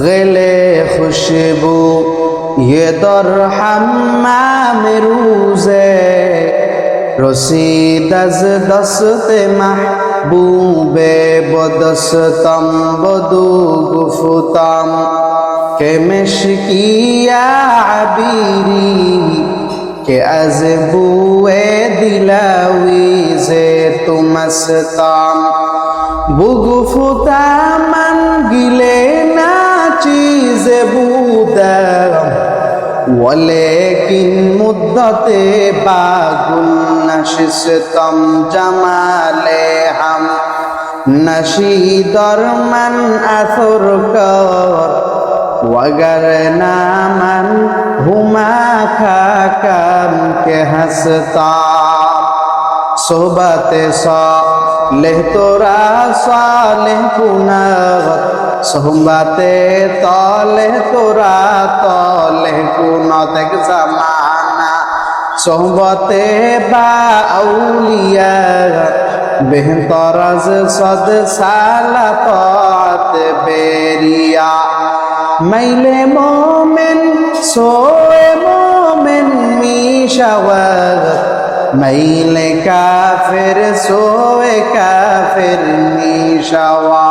গেলে খুশবু ইয়ে দর হামে রসি দশ দশতে মাহবুবে বদসতম বদু গুফতম কেমেশ কিয়া কে আজ বুয়ে দিলাউই যে তুমসতম তাম। মান গিলে بودا ولكن مدت باغل نشستم جمال هم نشیدر من اثر کار وگر نامن هما خاکم که هستا صحبت صالح تورا صالح کنغ সোহবাতে তলে, তোরা তলে কুনত এক জামানা। সোহবতে বা আউলিয়া বেহতরজ সদ সালাত বেরিয়া। মাইলে মোমেন, সোয়ে মোমেন, মিশাওয়াত। মাইলে কাফের, সোয়ে কাফের নিশাওয়া